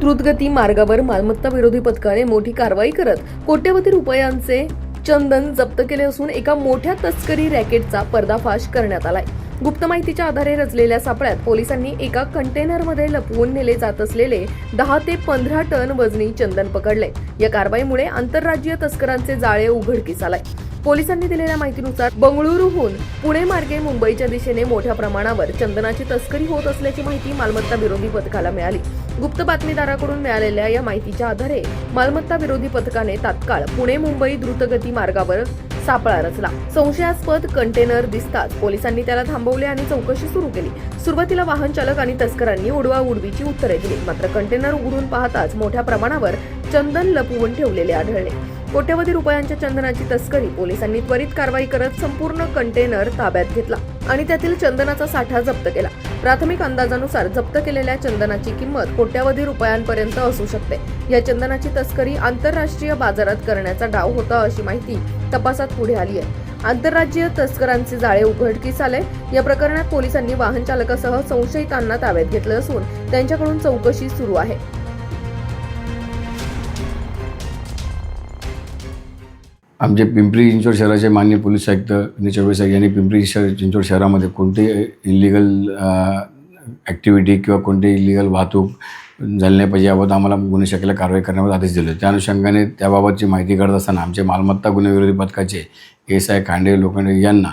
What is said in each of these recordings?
द्रुतगती मार्गावर मालमत्ता विरोधी पथकाने मोठी कारवाई करत कोट्यवधी रुपयांचे चंदन जप्त केले असून एका मोठ्या तस्करी रॅकेटचा पर्दाफाश करण्यात आलाय. गुप्त माहितीच्या आधारे रचलेल्या सापळ्यात पोलिसांनी एका कंटेनरमध्ये लपवून नेले जात असलेले दहा ते पंधरा टन वजनी चंदन पकडले. या कारवाईमुळे आंतरराज्यीय तस्करांचे जाळे उघडकीस आलाय. पोलिसांनी दिलेल्या माहितीनुसार बंगळुरूहून पुणे मार्गे मुंबईच्या दिशेने मोठ्या प्रमाणावर चंदनाची तस्करी होत असल्याची माहिती मालमत्ता विरोधी पथकाला मिळाली. गुप्त बातमीदाराकडून मिळालेल्या या माहितीच्या आधारे मालमत्ता विरोधी पथकाने तात्काळ पुणे मुंबई द्रुतगती मार्गावर सापळा रचला. संशयास्पद कंटेनर दिसताच पोलिसांनी त्याला थांबवले आणि चौकशी सुरू केली. सुरुवातीला वाहन चालक आणि तस्करांनी उडवा उडवीची उत्तरे दिली. मात्र कंटेनर उघडून पाहताच मोठ्या प्रमाणावर चंदन लपवून ठेवलेले आढळले. कोट्यवधी रुपयांच्या चंदनाची तस्करी पोलिसांनी त्वरित कारवाई करत संपूर्ण कंटेनर ताब्यात घेतला आणि त्यातील चंदनाचा साठा जप्त केला. प्राथमिक अंदाजानुसार जप्त केलेल्या चंदनाची किंमत कोट्यवधी रुपयांपर्यंत असू शकते. या चंदनाची तस्करी आंतरराष्ट्रीय बाजारात करण्याचा डाव होता अशी माहिती तपासात पुढे आली आहे. आंतरराज्यीय तस्करांचे जाळे उघडकीस आले. या प्रकरणात पोलिसांनी वाहन चालकासह संशयितांना ताब्यात घेतलं असून त्यांच्याकडून चौकशी सुरू आहे. आमचे पिंपरी चिंचवड शहराचे मान्य पोलीस आयुक्त विनय चौबे साहेब यांनी पिंपरी शहर चिंचवड शहरामध्ये कोणतेही इलिगल ॲक्टिव्हिटी किंवा कोणती इलिगल वाहतूक झाली नाही पाहिजे याबाबत आम्हाला गुन्हे शाखेला कारवाई करण्यावर आदेश दिले त्या अनुषंगाने त्याबाबतची माहिती करत असताना आमचे मालमत्ता गुन्हे विरोधी पथकाचे एस आय खांडे लोखंडे यांना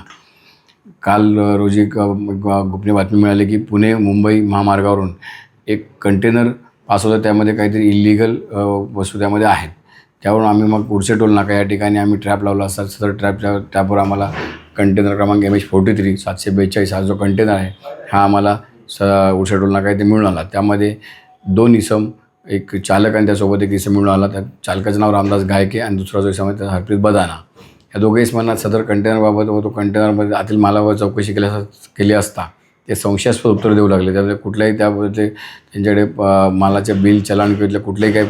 काल रोजी एक गोपनीय बातमी मिळाली की पुणे मुंबई महामार्गावरून एक कंटेनर पास होतं. त्यामध्ये काहीतरी इलिगल वस्तू त्यामध्ये आहेत. त्यावरून आम्ही मग पुढचे टोल नाका या ठिकाणी आम्ही ट्रॅप लावला. असतात सदर ट्रॅपच्या ट्रॅपवर आम्हाला कंटेनर क्रमांक एम एच फोर्टी थ्री सातशे बेचाळीस हा जो कंटेनर आहे हा आम्हाला स उडशा टोल नाका इथे मिळून आला. त्यामध्ये दोन इसम एक चालक आणि त्यासोबत एक इसम मिळून आला. त्या चालकाचं नाव रामदास गायके आणि दुसरा जो इसम आहे त्याचा हरप्रीत बदाना. या दोघे इसमांना सदर कंटेनरबाबत व तो कंटेनरमध्ये आतील मालावर चौकशी केल्या केली असता ते संशयास्पद उत्तर देऊ लागले. त्यामध्ये कुठल्याही त्याबद्दल त्यांच्याकडे मालाच्या मालाचे बिल चलान किंवा कुठलेही काही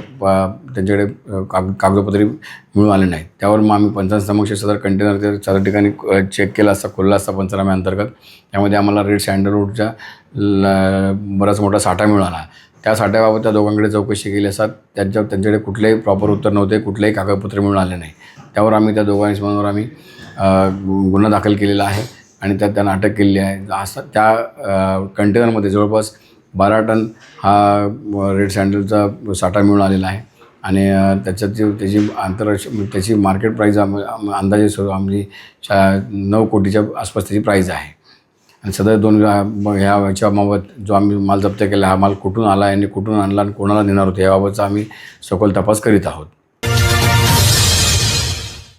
त्यांच्याकडे काग कागदपत्रे मिळून आले नाहीत. त्यावर मग आम्ही पंचायत समक्ष सदर कंटेनर ते सदर ठिकाणी चेक केला असता खोलला असता पंचनाम्याअंतर्गत अंतर्गत. त्यामध्ये आम्हाला रेड सँडलवूडच्या ल बराच मोठा साठा मिळून त्या साठ्याबाबत त्या दोघांकडे चौकशी केली असतात त्यांच्या त्यांच्याकडे कुठलेही प्रॉपर उत्तर नव्हते कुठलेही कागदपत्रे मिळून आले नाही त्यावर आम्ही त्या दोघांसमोर आम्ही गुन्हा दाखल केलेला आहे. आणि त्यात त्यांना अटक केलेली आहे. असं त्या कंटेनरमध्ये जवळपास बारा टन हा रेड सँडलचा साठा मिळून आलेला आहे. आणि त्याच्यात त्याची आंतरराष्ट्रीय म्हणजे त्याची मार्केट प्राईज आम अंदाजे सुरू आमची चा नऊ कोटीच्या आसपास त्याची प्राईज आहे. आणि सदर दोन ह्या याच्याबाबत जो आम्ही माल जप्त केला हा माल कुठून आला आहे आणि कुठून आणला आणि कोणाला नेणार होतो याबाबतचा आम्ही सखोल तपास करीत आहोत.